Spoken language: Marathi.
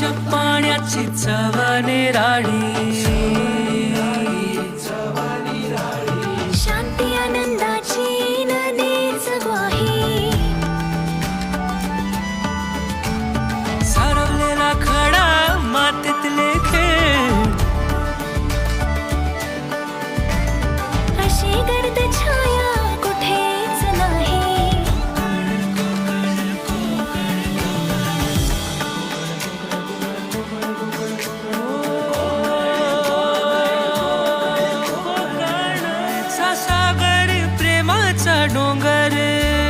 पाण्याची चव राडी चढ़ूंगर